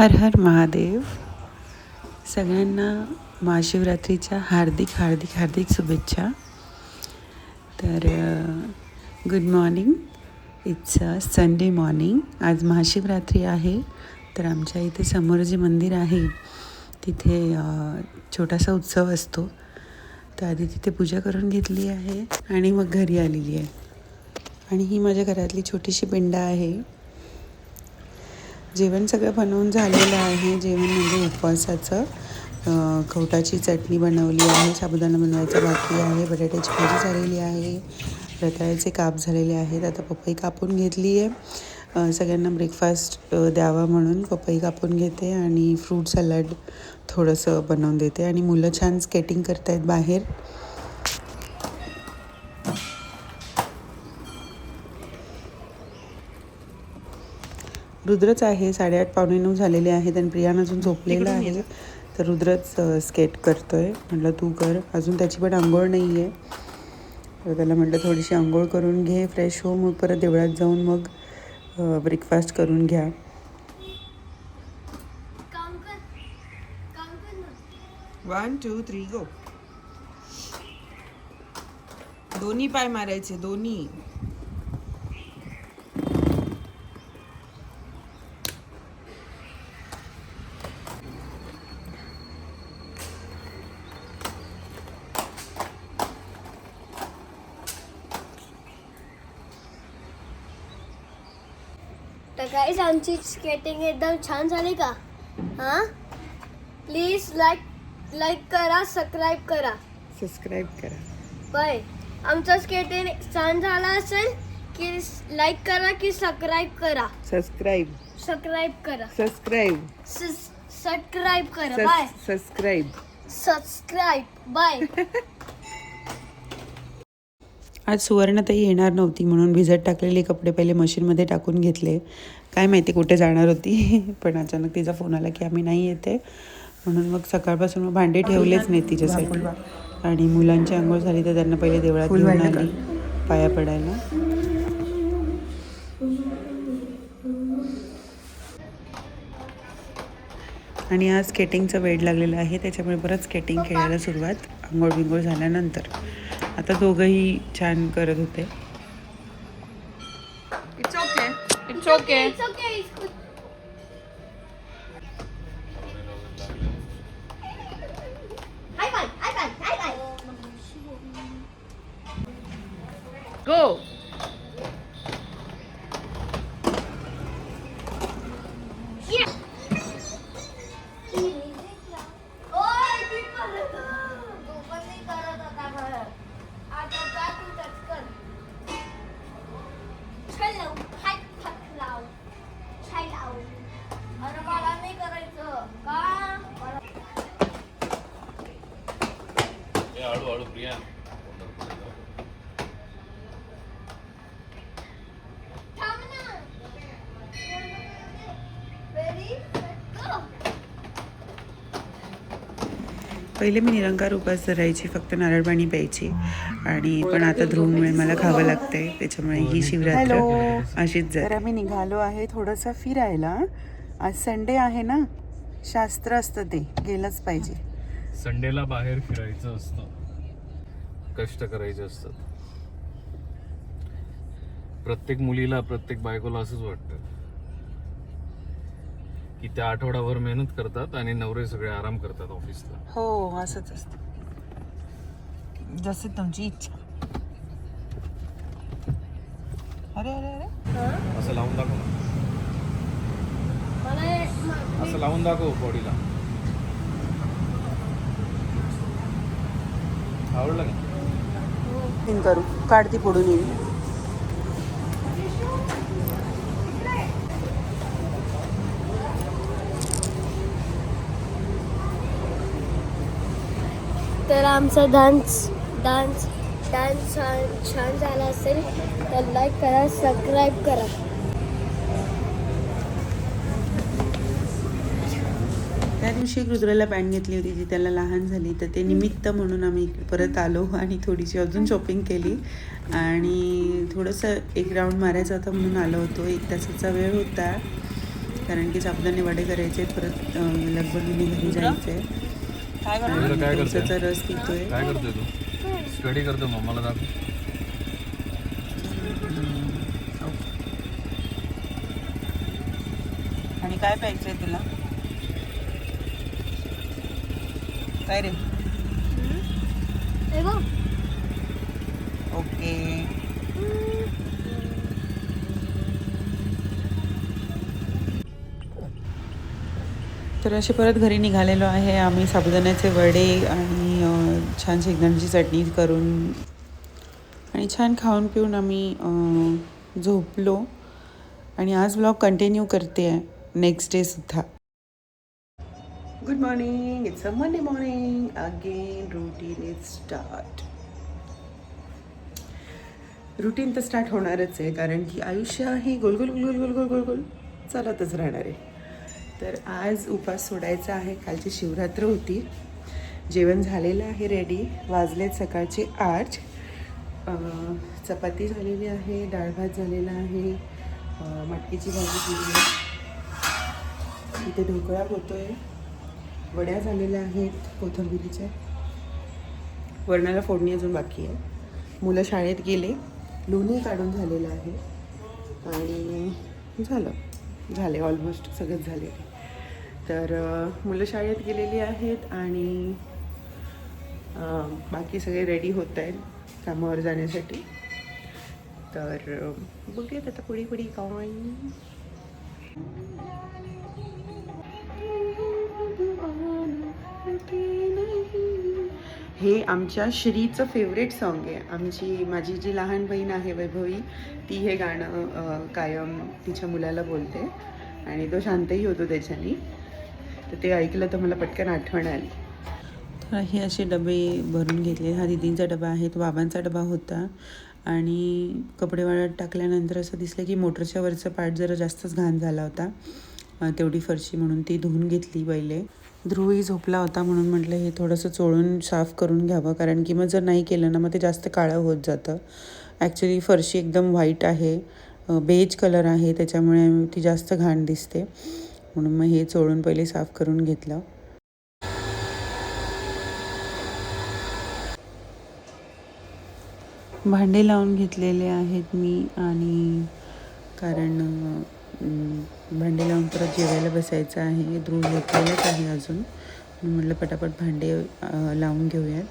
हर हर महादेव. सगळ्यांना महाशिवरात्रीच्या हार्दिक हार्दिक हार्दिक शुभेच्छा. तर good morning it's a Sunday morning आज महाशिवरात्री आहे. तर आमच्या इथे समोर जे मंदिर आहे तिथे छोटासा उत्सव असतो. तर आधी तिथे पूजा करून घेतली आहे आणि मग घरी आलेली आहे. आणि ही माझ्या घरातली छोटीशी पिंड आहे. जेवण सगळं बनवून झालेलं आहे. जेवण म्हणजे उपवासाचं. खवटाची चटणी बनवली आहे साबुदाणा बनवायचा बाकी आहे बटाट्याची भाजी झालेली आहे रताळ्याचे काप झालेले आहेत. आता पपई कापून घेतली आहे. सगळ्यांना ब्रेकफास्ट द्यावा म्हणून पपई कापून घेते आणि फ्रूट सलाड थोडंसं बनवून देते. आणि मुलं छान स्केटिंग करतायत बाहेर. रुद्रच आहे साडेआठ पावणे नऊ झालेले आहेत आणि प्रियान अजून झोपलेला आहे. तर रुद्रच स्केट करतोय. म्हटलं तू कर. अजून त्याची पण आंघोळ नाही आहे तर त्याला म्हटलं थोडीशी आंघोळ करून घे फ्रेश हो मग परत देवळात जाऊन मग ब्रेकफास्ट करून घ्या. काम कर. काम कर ना. वन टू थ्री गो दोन्ही पाय मारायचे दोन्ही. काहीच आमची स्केटिंग एकदम छान झाली का हां प्लीज लाईक लाईक करा सबस्क्राईब करा सबस्क्राईब करा बाय आमचं स्केटिंग छान झाला असेल की लाईक करा की सबस्क्राईब करा सबस्क्राईब सबस्क्राईब करा सबस्क्राईब सबस्क्राईब करा बाय सबस्क्राईब सबस्क्राईब बाय आज सुवर्णताई येणार नव्हती म्हणून भिजत टाकलेले कपडे पहिले मशीनमध्ये टाकून घेतले. काय माहिती कुठे जाणार होती पण अचानक तिचा फोन आला की आम्ही नाही येते. म्हणून मग सकाळपासून मग भांडे ठेवलेच नाही तिच्यासाठी. आणि मुलांची आंघोळ झाली तर त्यांना पहिले देवळात घेऊन आली. पाया पडायला. आणि आज स्केटिंगचं वेळ लागलेलं आहे त्याच्यामुळे परत स्केटिंग खेळायला सुरुवात. आंघोळ बिंघोळ झाल्यानंतर. आता दोघंही छान करत होते. Okay. It's okay. It's पहिले मी निरंकार उपास धरायची फक्त नारळ पाणी प्यायची. आणि पण आता ध्रुवमुळे मला खावं लागतंय त्याच्यामुळे ही शिवरात्र अशीच तर आम्ही निघालो आहे थोडंसं फिरायला. आज संडे आहे ना? शास्त्र असतं ते गेलंच पाहिजे. संडेला बाहेर फिरायचं असतं. कष्ट करायचे असतात. प्रत्येक मुलीला प्रत्येक बायकोला असंच वाटतं. की त्या आठवडाभर मेहनत करतात आणि नवरे सगळे आराम करतात ऑफिसला. हो असंच असतं. जसे तुमची इच्छा. अरे अरे अरे. असं लावून दाखव ना. असं लावून दाखव बॉडीला. आवडलं का? तीन करू. काढती फोडून येईल तर आमचा डान्स डान्स डान्स छान छान झाला असेल तर लाईक करा सबस्क्राईब करा. त्या दिवशी एक पॅन्ट घेतली होती जी त्याला लहान झाली तर ते निमित्त म्हणून आम्ही परत आलो आणि थोडीशी अजून शॉपिंग केली. आणि थोडंसं एक राऊंड मारायचा होता म्हणून आलो होतो. एक तासाचा वेळ होता कारण की साबदाने वडे करायचे परत लगभग लगबगीने घरी जायचं. आहे काय करते त्याचा रस पितोय. काय करतोय तू? स्टडी करतो मम्माला दाखव. आणि काय प्यायचंय तुला? काय रे? हे ओके. तर असे परत घरी निघालेलो आहे. आम्ही साबुदाण्याचे वडे आणि छान शेंगदाणाची चटणी करून आणि छान खाऊन पिऊन आम्ही झोपलो. आणि आज ब्लॉग कंटिन्यू करते आहे नेक्स्ट डे सुद्धा. Good morning it's a Monday morning again routine is start routine तर स्टार्ट होणारच आहे कारण की आयुष्य हे गोल गोल गोल गोल गोल गोल गोल चालतच राहणार आहे. तर आज उपास सोडायचा आहे. कालची शिवरात्र होती. जेवण झालेलं आहे रेडी वाजलेत सकाळचे आठ. चपाती झालेली आहे डाळ भात झालेला आहे. मटकीची भाजी केली आहे. इथे ढोकळा आहे वड्या झालेल्या आहेत कोथिंबिरीच्या. वरणाला फोडणी अजून बाकी आहे. मुलं शाळेत गेले. लोणी काढून झालेलं आहे. आणि झालं. झाले ऑलमोस्ट सगळंच झाले तर मुलं शाळेत गेलेली आहेत आणि बाकी सगळे रेडी होत आहेत कामावर जाण्यासाठी. तर बघूयात आता पुढे पुढे काय हे आमच्या श्रीचं फेवरेट सॉन्ग आहे. आमची माझी जी लहान बहीण आहे वैभवी ती हे गाणं कायम तिच्या मुलाला बोलते. आणि तो शांतही होतो त्याच्यानी. तर ते ऐकलं तर मला पटकन आठवण आली. तर हे असे डबे भरून घेतले. हा दिदींचा डबा आहे तो बाबांचा डबा होता. आणि कपडे वाळत टाकल्यानंतर असं दिसलं की मोटरच्या वरचं पार्ट जरा जास्तच घाण झाला होता. तेवढी फरशी म्हणून ती धुवून घेतली पहिले. ध्रुवही झोपला होता म्हणून म्हटलं हे थोडंसं चोळून साफ करून घ्यावं. कारण की मग जर नाही केलं ना मग ते जास्त काळं होत जातं. ॲक्च्युली फरशी एकदम व्हाईट आहे. बेज कलर आहे. त्याच्यामुळे ती जास्त घाण दिसते. म्हणून मग हे चोळून पहिले साफ करून घेतलं. भांडे लावून घेतलेले आहेत मी आणि कारण भांडे लावून परत जेवायला बसायचं आहे. ध्रुव घेतलेलंच आहे अजून. म्हटलं पटापट भांडे लावून घेऊयात.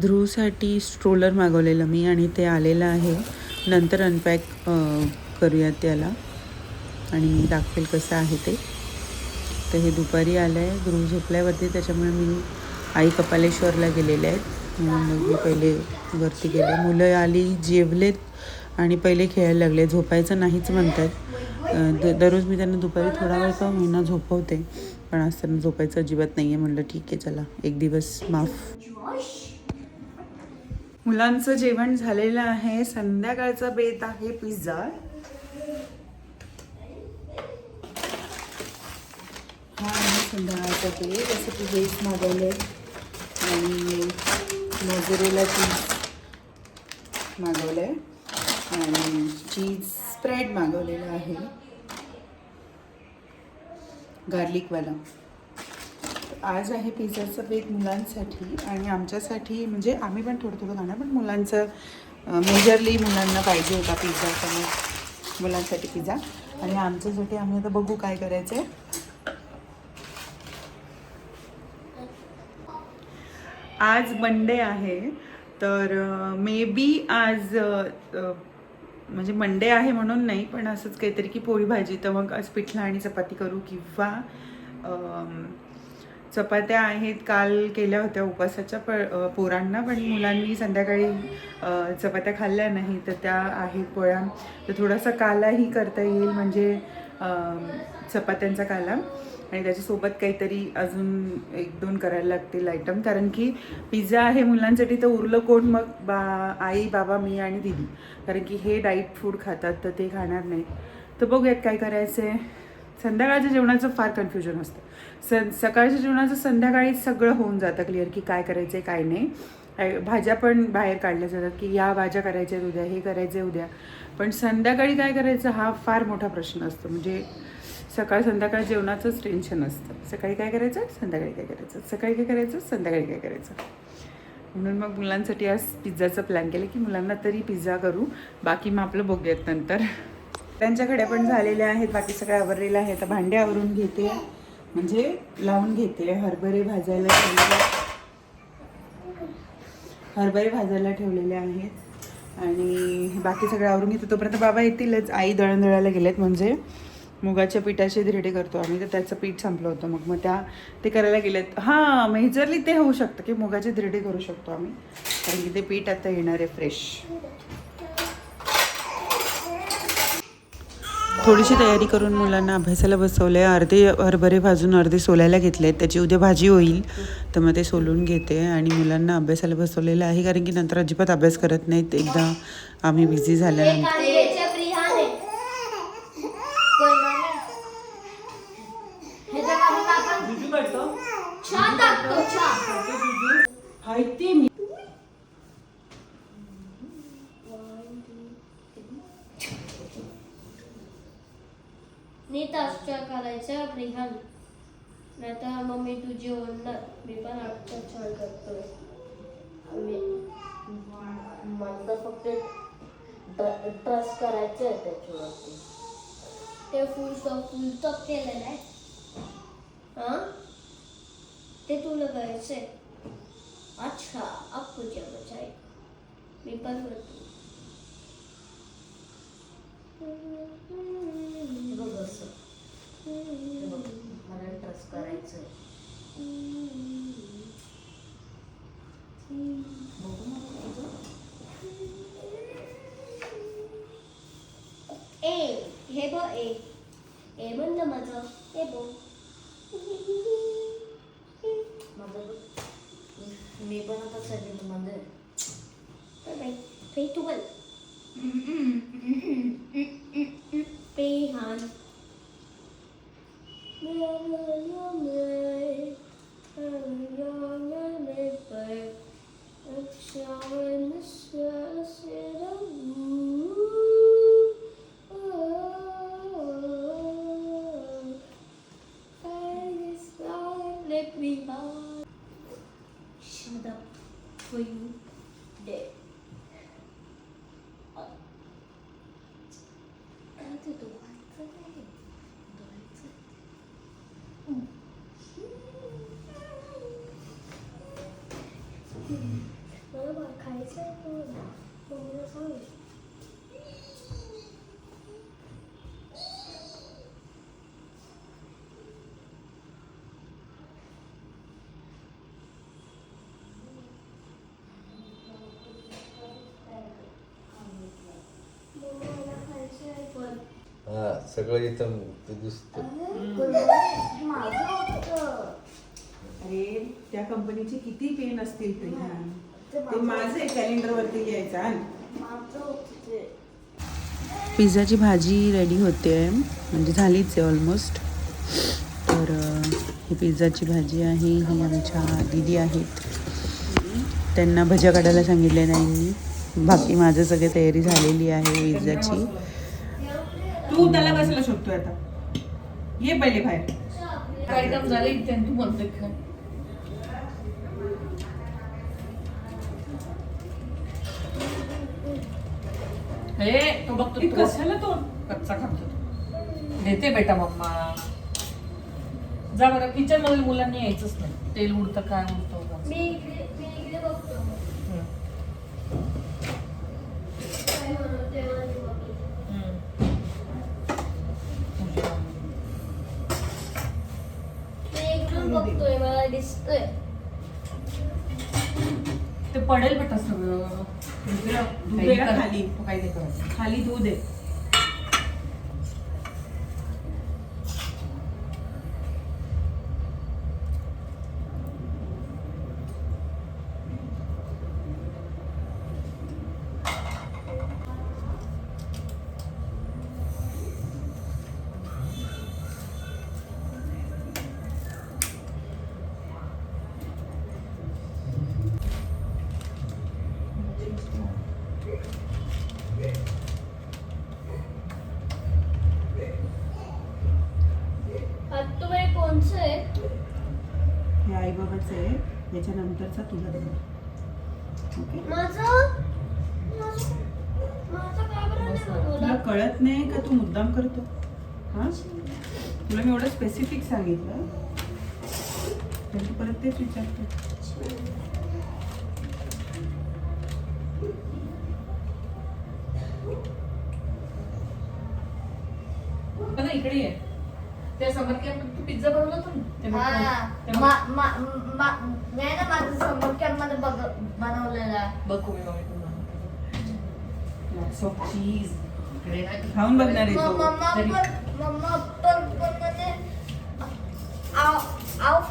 ध्रुवसाठी स्ट्रोलर मागवलेलं मी आणि ते आलेलं आहे. नंतर अनपॅक करूयात त्याला. आणि मी दाखवेल कसं आहे ते. तर हे दुपारी आलं आहे. गृह झोपल्यावरती त्याच्यामुळे मी आई कपालेश्वरला गेलेले आहेत. मग मी पहिले वरती गेले. मुलं आली जेवलेत आणि पहिले खेळायला लागले. झोपायचं नाहीच म्हणतात. द दररोज मी त्यांना दुपारी थोडा वेळ का होईना झोपवते. पण आज त्यांना झोपायचं अजिबात नाही आहे म्हणलं ठीक आहे चला. एक दिवस माफ. मुलांचं जेवण झालेलं आहे. संध्याकाळचा बेत आहे पिझ्झा. हा आहे संध्याकाळचा ते जसं की हेच मागवले. आणि मोझरेला चीज मागवलं. आहे आणि चीज स्प्रेड मागवलेला आहे. गार्लिकवाला आज आहे पिझ्झाचं बेत मुलांसाठी आणि आमच्यासाठी म्हणजे आम्ही पण थोडं थोडं खाणार पण मुलांचं मेजरली मुलांना पाहिजे होता पिझ्झा त्यामुळे मुलांसाठी पिझ्झा आणि आमच्यासाठी आम्ही आता बघू काय करायचं आहे आज मंडे आहे. तर मे बी आज म्हणजे मंडे आहे म्हणून नाही पण असंच काहीतरी की पोळी भाजी. तर मग आज पिठला आणि चपाती करू किंवा चपात्या आहेत. काल केल्या होत्या उपासाच्या प पोरांना पण मुलांनी संध्याकाळी चपात्या खाल्ल्या नाही तर त्या आहेत पोळ्या. तर थोडासा कालाही करता येईल म्हणजे चपात्यांचा काला. आणि त्याच्यासोबत काहीतरी अजून एक दोन करायला लागतील आयटम कारण की पिझ्झा आहे मुलांसाठी तर उरलं कोण? मग बा आई बाबा मी आणि दिदी. कारण की हे डाईट फूड खातात तर ते खाणार नाही तर बघूयात काय करायचं आहे संध्याकाळच्या जेवणाचं फार कन्फ्युजन असतं. स सकाळच्या जेवणाचं संध्याकाळी सगळं होऊन जातं क्लिअर की काय करायचं आहे काय नाही. भाज्या पण बाहेर काढल्या जातात की या भाज्या करायच्या आहेत उद्या हे करायचं उद्या. पण संध्याकाळी काय करायचं? हा फार मोठा प्रश्न असतो. म्हणजे सकाळ संध्याकाळ जेवणाचंच टेन्शन असतं. सकाळी काय करायचं? संध्याकाळी काय करायचं? सकाळी काय करायचं? संध्याकाळी काय करायचं? म्हणून मग मुलांसाठी आज पिझ्झाचं प्लॅन केलं की मुलांना तरी पिझ्झा करू. बाकी मग आपलं बघूयात नंतर. त्यांच्याकडे पण झालेले आहेत. बाकी सगळ्या आवरलेलं आहे. तर भांडे आवरून घेते. म्हणजे लावून घेते. हरभरे भाजायला ठेवलेले हरभरे भाजायला ठेवलेले आहेत. आणि बाकी सगळं आवरून घेते. तोपर्यंत बाबा येतीलच. आई दळण दळायला गेलेत म्हणजे. मुगाच्या पिठाचे धिरडे करतो आम्ही तर त्याचं पीठ संपलं होतं मग. मग त्या ते करायला गेलेत. हां मेजरली ते होऊ शकतं की मुगाचे धिरडे करू शकतो आम्ही कारण की ते पीठ आता येणार आहे फ्रेश. थोडीशी तयारी करून मुलांना अभ्यासाला बसवलं आहे अर्धे हरभरे भाजून अर्धे सोलायला घेतले त्याची उद्या भाजी होईल तर मग ते सोलून घेते आणि मुलांना अभ्यासाला बसवलेलं आहे कारण की नंतर अजिबात अभ्यास करत नाहीत. एकदा आम्ही बिझी झाल्यानंतर कांद्याच्या प्रियाने हे तर करून आपण चहा टाकतो चहा अष्ट करायचं प्रिहान नाही तर मम्मी तुझी ओढणार मी पण अष्ट छान करतोय. मी मला फक्त ट्रस्ट करायचं आहे त्याच्यावरती. ते फुल फुल टॉप केलेलं आहे. हां? ते तुला करायचंय. अच्छा अब तुझ्या आहे मी पण करतो. बघ असं. मला ट्रस्ट करायचंय. बघू ए हे बघ ए. ए म्हणलं माझं. हे बघ. माझं मी- पण आता सेव्हनमध्ये आहे. बाय थ्री टू वन पेहान Let me out. Shut up for you, dead. काय ते डोळ्याचं नाही. डोळ्याचं. मला बा- खायचं आहे पण मम्मीला सांग मम्मीला खायचं आहे पण हा सगळं इथं ते दिसतं. अरे त्या कंपनीचे किती पेन असतील ते ते माझे कॅलेंडरवरती लिहायचं आण. माझं होतं ते. पिझ्झाची भाजी रेडी होते. आहे म्हणजे झालीच आहे ऑलमोस्ट तर ही पिझ्झाची भाजी आहे ही आमच्या दिदी आहेत. त्यांना भज्या काढायला सांगितले नाही. बाकी माझं सगळी तयारी झालेली आहे पिझ्झाची. तू त्याला कशाला शोधतोय आता. ये पहिले बाहेर. आयटम झाले इथे आणि तू म्हणतोय का हे तो बघतो तो. कशाला तो? कच्चा खातो. तो. देते बेटा मम्मा. जा बरं किचनमध्ये मुलांनी यायचंच नाही. तेल उडतं काय उडतं मी इकडे मी इकडे बघतो काय म्हणते माझी मम्मी मी इकडून बघतोय मला दिसतोय ते पडेल बेटा सगळं. खाली? तो काही नाही करायचं खाली दूध आहे. साईबाबाचं आहे याच्यानंतरचा तुझा ओके? नाही तुला? कळत नाही का तू मुद्दाम करतो? हां? तुला मी एवढं स्पेसिफिक सांगितलं. तर तू परत तेच विचारतो. बघा इकडे ये. त्या समर कॅम्प तू पिझ्झा बनवला होता ना ते बघ- हा ते मा- मा- मा- मी आहे ना माझं समोर कॅम्पमध्ये बघ- बनवलेला बघ मी मम्मी लॉट्स ऑफ चीज इकडे नाही खाऊन बघणार आहे म- तो मम्मा तरी- पण मम्मा पण पण म्हणजे आव आव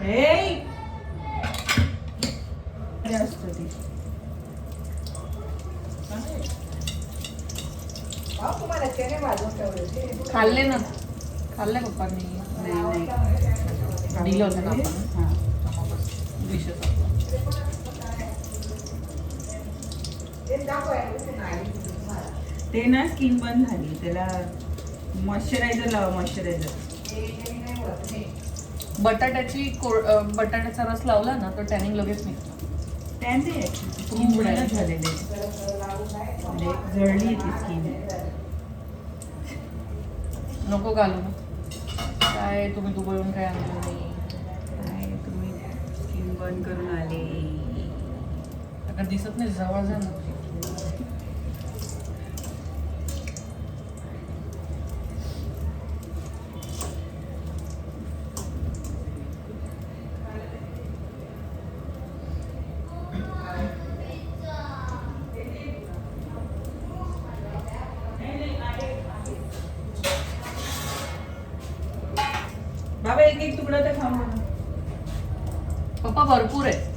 Hey! असतं ते खाल्ले ना. खाल्ले पप्पांनी. नाही नाही. दिलं होतं ना आपण. हां. डिशेस ते ना स्किन बंद झाली. त्याला मॉइश्चरायझर लावा मॉइश्चरायझर बटाट्याची कोर- बटाट्याचा रस लावला ना तर टॅनिंग लगेच निघतो. त्यांचे स्किन बंद झालेले म्हणजे जळली ती स्किन नको घालू. काय तुम्ही दुबईहून काय आणलं? नाही काय तुम्ही स्किन बंद करून आले? आता दिसत नाही जवळ जा ना बाबा एक एक तुकडा तर खाऊन बघा. पप्पा भरपूर आहे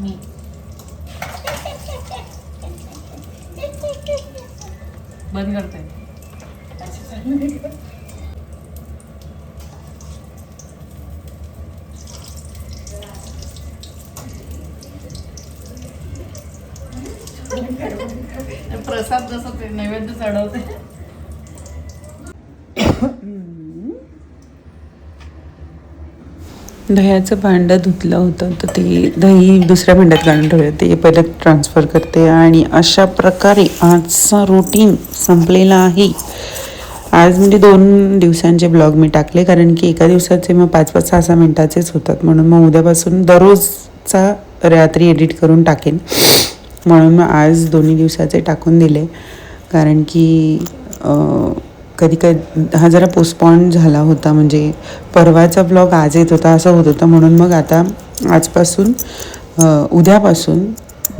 मी बंद करते. प्रसाद जसं ते नैवेद्य चढवते. दह्याचं भांडं धुतलं होतं तर ते दही दुसऱ्या भांड्यात काढून ठेवलं. ते पहिलं ट्रान्सफर करते आणि अशा प्रकारे आजचा रुटीन संपलेला आहे. आज म्हणजे दोन दिवसांचे ब्लॉग मी टाकले कारण की एका दिवसाचे मग पाच पाच सहा सहा मिनटाचेच होतात. म्हणून मग उद्यापासून दररोजचा रात्री एडिट करून टाकेन. म्हणून मग आज दोन्ही दिवसाचे टाकून दिले. कारण की कधी कधी हा जरा पोस्टपॉन झाला होता म्हणजे परवाचा ब्लॉग आज येत होता असं होत होतं. म्हणून मग आता आजपासून उद्यापासून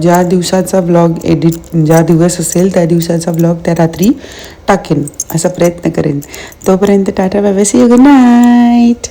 ज्या दिवसाचा ब्लॉग एडिट ज्या दिवस असेल त्या दिवसाचा ब्लॉग त्या रात्री टाकेन असा प्रयत्न करेन. तोपर्यंत टाटा बाबा सी गुड नाईट